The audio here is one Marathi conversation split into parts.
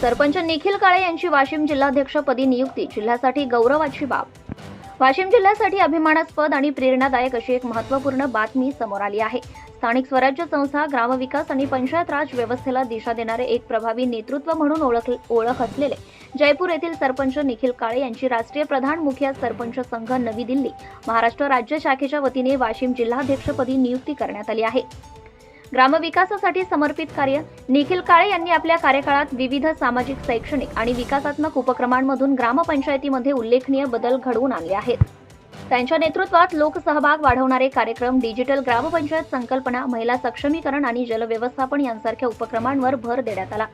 सरपंच निखिल काळे यांची वाशिम जिल्हाध्यक्षपदी नियुक्ती जिल्ह्यासाठी गौरवाची बाब. वाशिम जिल्ह्यासाठी अभिमानास्पद आणि प्रेरणादायक अशी एक महत्त्वपूर्ण बातमी समोर आली आहे. स्थानिक स्वराज्य संस्था ग्रामविकास आणि पंचायत राज व्यवस्थेला दिशा देणारे एक प्रभावी नेतृत्व म्हणून ओळख ओळख असलेले जयपूर येथील सरपंच निखिल काळे यांची राष्ट्रीय प्रधान मुखिया सरपंच संघ नवी दिल्ली महाराष्ट्र राज्य शाखेच्या वतीने वाशिम जिल्हाध्यक्षपदी नियुक्ती करण्यात आली आहे. ग्रामविकासासाठी समर्पित कार्य. निखिल काळे यांनी आपल्या कार्यकाळात विविध सामाजिक शैक्षणिक आणि विकासात्मक उपक्रमांमधून ग्रामपंचायतीमध्ये उल्लेखनीय बदल घडवून आणले आहेत. त्यांच्या नेतृत्वात लोकसहभाग वाढवणारे कार्यक्रम डिजिटल ग्रामपंचायत संकल्पना महिला सक्षमीकरण आणि जलव्यवस्थापन यांसारख्या उपक्रमांवर भर देण्यात आला.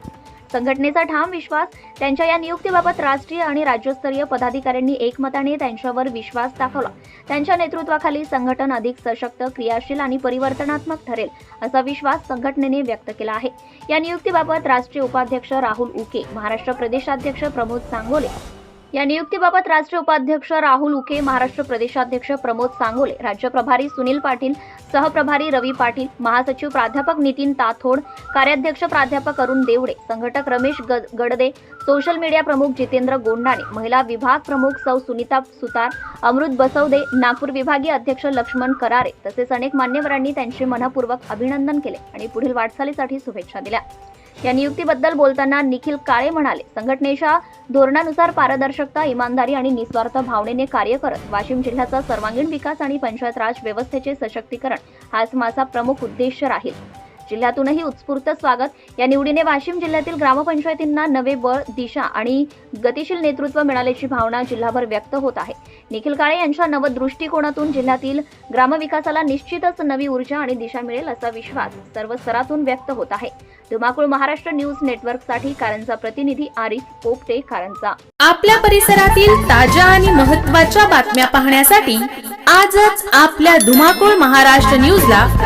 संघटनेचा ठाम विश्वास त्यांच्या या नियुक्तीबाबत राष्ट्रीय आणि राज्यस्तरीय पदाधिकाऱ्यांनी एकमताने त्यांच्यावर विश्वास दाखवला. त्यांच्या नेतृत्वाखाली संघटन अधिक सशक्त क्रियाशील आणि परिवर्तनात्मक ठरेल असा विश्वास संघटनेने व्यक्त केला आहे. या नियुक्तीबाबत राष्ट्रीय उपाध्यक्ष राहुल उके महाराष्ट्र प्रदेशाध्यक्ष प्रमोद सांगोले या नियुक्तीबाबत राष्ट्रीय उपाध्यक्ष राहुल उके महाराष्ट्र प्रदेशाध्यक्ष प्रमोद सांगोले राज्य प्रभारी सुनील पाटील सहप्रभारी रवी पाटील महासचिव प्राध्यापक नितीन ताथोड कार्याध्यक्ष प्राध्यापक अरुण देवडे संघटक रमेश ग- गडदे सोशल मीडिया प्रमुख जितेंद्र गोंडाणे महिला विभाग प्रमुख सौ सुनीता सुतार अमृत बसवदे नागपूर विभागीय अध्यक्ष लक्ष्मण करारे तसेच अनेक मान्यवरांनी त्यांचे मनपूर्वक अभिनंदन केले आणि पुढील वाटचालीसाठी शुभेच्छा दिल्या. या नियुक्तीबद्दल बोलताना निखिल काळे म्हणाले संघटनेच्या धोरणानुसार पारदर्शकता इमानदारी आणि निस्वार्थ भावनेने कार्य करत वाशिम जिल्ह्याचा सर्वांगीण विकास आणि पंचायत राज व्यवस्थेचे सशक्तीकरण हाच माझा प्रमुख उद्देश राहील. जिल्ह्यातूनही उत्स्फूर्त स्वागत. या निवडीने वाशिम जिल्ह्यातील ग्रामपंचायतींना नवे बळ दिशा आणि गतिशील नेतृत्व मिळाल्याची भावना जिल्हाभर व्यक्त होत आहे. निखिल काळे यांच्या नवदृष्टिकोनातून जिल्ह्यातील ग्रामविकासाला निश्चितच नवी ऊर्जा आणि दिशा मिळेल असा विश्वास सर्व स्तरातून व्यक्त होत आहे. धुमाकूळ महाराष्ट्र न्यूज नेटवर्कसाठी कारंजा प्रतिनिधी आरिफ पोपटे कारंजा. आपल्या परिसरातील ताज्या आणि महत्त्वाच्या बातम्या पाहण्यासाठी आजच आपल्या धुमाकूळ महाराष्ट्र न्यूजला